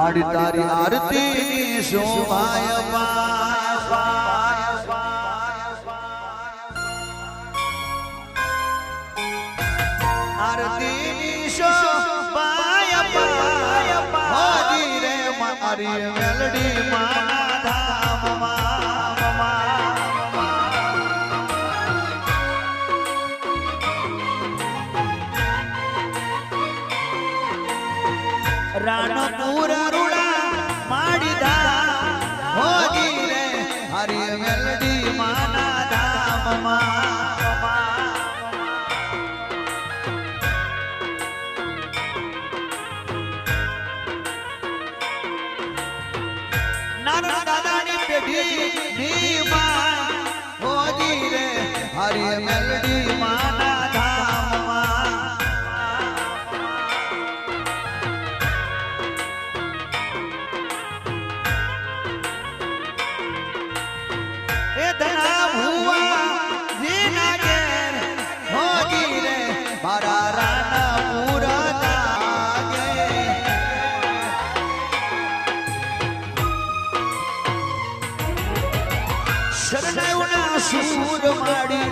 માડી તારી આરતી શોભાય આરતી શોભાય મારી મેલડી માના. રાણપુર રૂડા માડીદા હોજી રે હરી મેલડી માના ધામમાં. નાના દાદાની પેઢી ની માં એ ધના ભુવા જીના ઘેર હોજી રે. મારા રાના માડી